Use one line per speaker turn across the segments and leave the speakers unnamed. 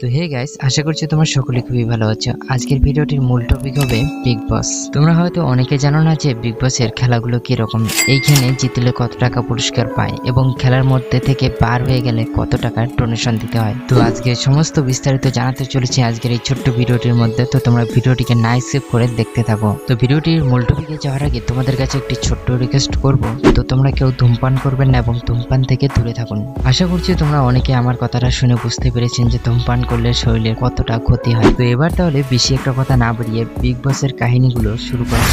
তো hey guys আশা করছি তোমরা সকলে খুবই ভালো আছো। আজকের ভিডিওটির মূল টপিক হবে বিগ বস তোমরা হয়তো অনেকে জানো না যে বিগ বসের খেলাগুলো কি রকম এইখানে জিতলে কত টাকা পুরস্কার পায় এবং খেলার মধ্যে থেকে বার হয়ে গেলে কত টাকার ডোনেশন দিতে হয়? তো আজকে সমস্ত বিস্তারিত জানাতে চলেছি আজকের এই ছোট্ট ভিডিওটির মধ্যে। তো তোমরা ভিডিওটিকে নাই সেভ করে দেখতে থাকো। তো ভিডিওটির মূল টপিকে যাওয়ার আগে তোমাদের কাছে একটি ছোট্ট রিকোয়েস্ট করব। তো তোমরা কেউ ধূমপান করবেন না এবং ধূমপান থেকে দূরে থাকুন। আশা করছি তোমরা অনেকে আমার কথাটা শুনে বুঝতে পেরেছেন যে ধূমপান করলে শরীরের কতটা ক্ষতি হয়? তো এবার তাহলে বেশি একটা কথা না বাড়িয়ে বিগ বসের কাহিনীগুলো শুরু করা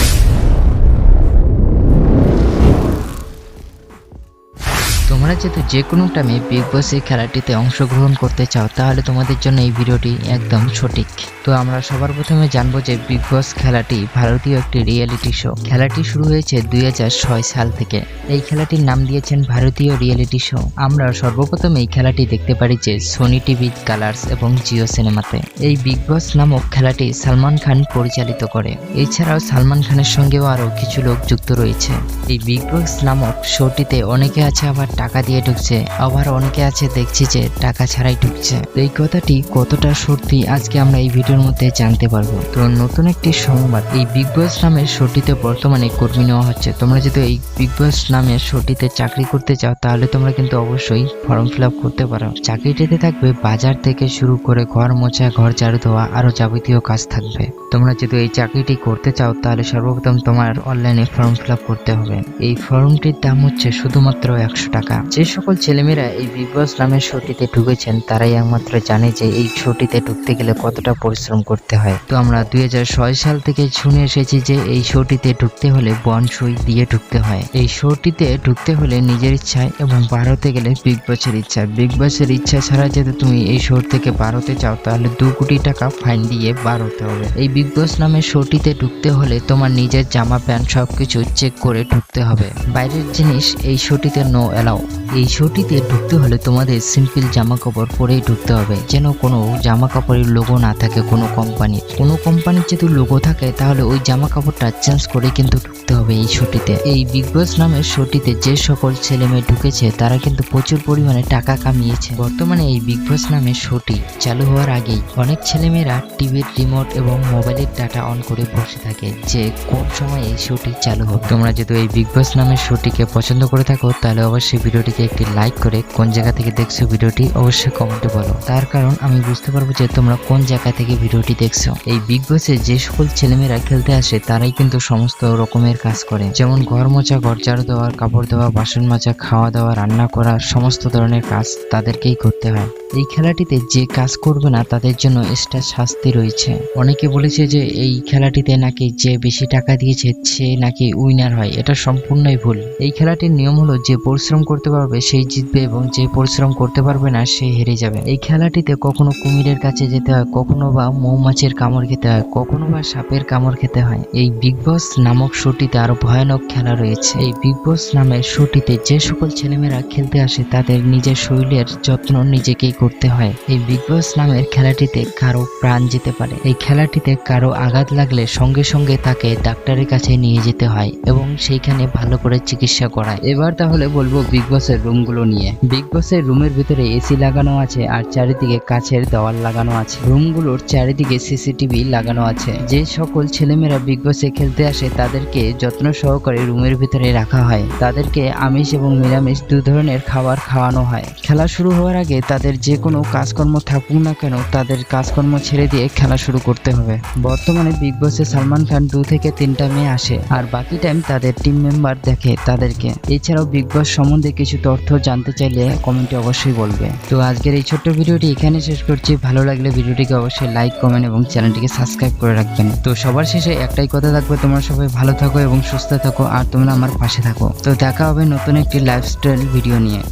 তোমরা যেহেতু যে কোনো টাইমে বিগ বস এই খেলাটিতে অংশগ্রহণ করতে চাও, তাহলে তোমাদের জন্য এই ভিডিওটি একদম সঠিক। তো আমরা সবার প্রথমে জানব যে বিগ বস খেলাটি ভারতীয় একটি রিয়েলিটি শো খেলাটি শুরু হয়েছে দুই হাজার ছয় সাল থেকে। এই খেলাটির নাম দিয়েছেন ভারতীয় রিয়েলিটি শো আমরা সর্বপ্রথম এই খেলাটি দেখতে পারি যে সোনি টিভি কালার্স এবং জিও সিনেমাতে এই বিগ বস নামক খেলাটি সালমান খান পরিচালিত করে। এছাড়াও সালমান খানের সঙ্গেও আরও কিছু লোক যুক্ত রয়েছে। এই বিগ বস নামক শোটিতে অনেকে আছে আবার টাকা দিয়ে ঢুকছে। আবার অনেকে আছে, দেখছি যে টাকা ছাড়াই ঢুকছে। এই কথাটি কতটা সত্যি আজকে আমরা এই ভিডিওর মধ্যে জানতে পারব। তো নতুন একটি সংবাদ, এই বিগ বস নামের শোটিতে বর্তমানে কর্মী নেওয়া হচ্ছে। তোমরা যদি এই বিগ বস নামের শোটিতে চাকরি করতে চাও, তাহলে তোমরা কিন্তু অবশ্যই ফর্ম ফিল আপ করতে পারো। চাকরিটিতে থাকবে বাজার থেকে শুরু করে ঘর মোছা, ঘর ঝাড়ু ধোয়া, আরও যাবতীয় কাজ থাকবে। তোমরা যদি এই চাকরিটি করতে চাও, তাহলে সর্বপ্রথম তোমার অনলাইনে ফর্ম ফিল করতে হবে। এই ফর্মটির দাম হচ্ছে শুধুমাত্র একশো টাকা। যে সকল ছেলেমেয়েরা এই বিগ বস নামের শোটিতে ঢুকেছেন, তারাই একমাত্র জানে যে এই শোটিতে ঢুকতে গেলে কতটা পরিশ্রম করতে হয়। তো আমরা দুই হাজার ছয় সাল থেকে শুনে এসেছি যে এই শোটিতে ঢুকতে হলে বন সই দিয়ে ঢুকতে হয়। এই শোটিতে ঢুকতে হলে নিজের ইচ্ছায় এবং বার হতে গেলে বিগ বসের ইচ্ছা। বিগ বসের ইচ্ছা ছাড়া যদি তুমি এই শো থেকে বার হতে চাও তাহলে দু কোটি টাকা ফাইন দিয়ে বার হতে হবে। এই বিগ বস নামের শোটিতে ঢুকতে হলে তোমার নিজের জামা প্যান্ট সবকিছু চেক করে ঢুকতে হবে। বাইরের জিনিস এই শোটিতে নো অ্যালাউ এই শোটিতে ঢুকতে হলে তোমাদের সিম্পল জামা কাপড় পরেই ঢুকতে হবে। যেন কোনো জামা কাপড়ের লোগো না থাকে কোনো কোম্পানির কোনো কোম্পানির যদি লোগো থাকে, তাহলে ওই জামা কাপড়টা চেঞ্জ করে কিন্তু ঢুকতে হবে এই শোটিতে এই বিগ বস নামের শোটিতে যে সকল ছেলে মেয়ে ঢুকেছে, তারা কিন্তু প্রচুর পরিমাণে টাকা কামিয়েছে। বর্তমানে এই বিগ বস নামের শোটি চালু হওয়ার আগেই অনেক ছেলেমেয়েরা টিভির রিমোট এবং মোবাইলের ডাটা অন করে বসে থাকে যে কোন সময় এই শোটি চালু হবে। তোমরা যদি এই বিগ বস নামের শোটিকে পছন্দ করে থাকো, তাহলে অবশ্যই ভিডিওটিকে একটি লাইক করে কোন জায়গা থেকে দেখছ ভিডিওটি অবশ্যই কমেন্টে বলো। তার কারণ আমি বুঝতে পারব যে তোমরা কোন জায়গা থেকে ভিডিওটি দেখছ। এই বিগ বসে যে সকল ছেলেমেয়েরা খেলতে আসে, তারাই কিন্তু সমস্ত রকমের কাজ করে। যেমন ঘর মোছা, ঘর ঝাড়ু দেওয়া, কাপড় দেওয়া বাসন মাজা, খাওয়া দাওয়া, রান্না করা, সমস্ত ধরনের কাজ তাদেরকেই করতে হয়। এই খেলাটিতে যে কাজ করবে না, তাদের জন্য এক্সট্রা শাস্তি রয়েছে। অনেকে বলেছে যে এই খেলাটিতে নাকি যে বেশি টাকা দিয়েছে, সে নাকি উইনার হয়। এটা সম্পূর্ণই ভুল। এই খেলাটির নিয়ম হলো যে পরিশ্রম করতে পারবে সেই জিতবে এবং যে পরিশ্রম করতে পারবে না, সে হেরে যাবে। এই খেলাটিতে কখনো কুমিরের কাছে যেতে হয়, কখনো বা মৌমাছির কামড় খেতে হয়, কখনো বা সাপের কামড় খেতে হয়। এই বিগ বস নামক শোটিতে আরও ভয়ানক খেলা রয়েছে। এই বিগ বস নামের শোটিতে যে সকল ছেলেমেয়েরা খেলতে আসে, তাদের নিজের শরীরের যত্ন নিজেকেই করতে হয়। এই বিগ বস নামের খেলাটিতে কারও প্রাণ যেতে পারে। এই খেলাটিতে কারও আঘাত লাগলে সঙ্গে সঙ্গে তাকে ডাক্তারের কাছে নিয়ে যেতে হয় এবং সেইখানে ভালো করে চিকিৎসা করায়। এবার তাহলে বলব বিগ বসের রুমগুলো নিয়ে। বিগ বসের রুমের ভিতরে এসি লাগানো আছে আর চারিদিকে কাছের দেওয়াল লাগানো আছে। রুমগুলোর চারিদিকে সিসিটিভি লাগানো আছে। যে সকল ছেলেমেয়েরা বিগ বসে খেলতে আসে, তাদেরকে যত্ন সহকারে রুমের ভিতরে রাখা হয়। তাদেরকে আমিষ এবং নিরামিষ দু ধরনের খাবার খাওয়ানো হয়। খেলা শুরু হওয়ার আগে তাদের যে কোনো কাজকর্ম থাকুক না কেন, তাদের কাজকর্ম ছেড়ে দিয়ে খেলা শুরু করতে হবে। বর্তমানে বিগ বসে সালমান খান দু থেকে তিনটা মেয়ে আসে, আর বাকি টাইম তাদের টিম মেম্বার দেখে তাদেরকে। এছাড়াও বিগ বস সম্বন্ধে কিছু তথ্য জানতে চাইলে কমেন্টে অবশ্যই বলবে। তো আজকের এই ছোট্ট ভিডিওটি এখানে শেষ করছি। ভালো লাগলে ভিডিওটিকে অবশ্যই লাইক কমেন্ট এবং চ্যানেলটিকে সাবস্ক্রাইব করে রাখবেন। তো সবার শেষে একটাই কথা থাকবে, তোমরা সবাই ভালো থাকো এবং সুস্থ থাকো, আর তোমরা আমার পাশে থাকো। তো দেখা হবে নতুন একটি লাইফস্টাইল ভিডিও নিয়ে।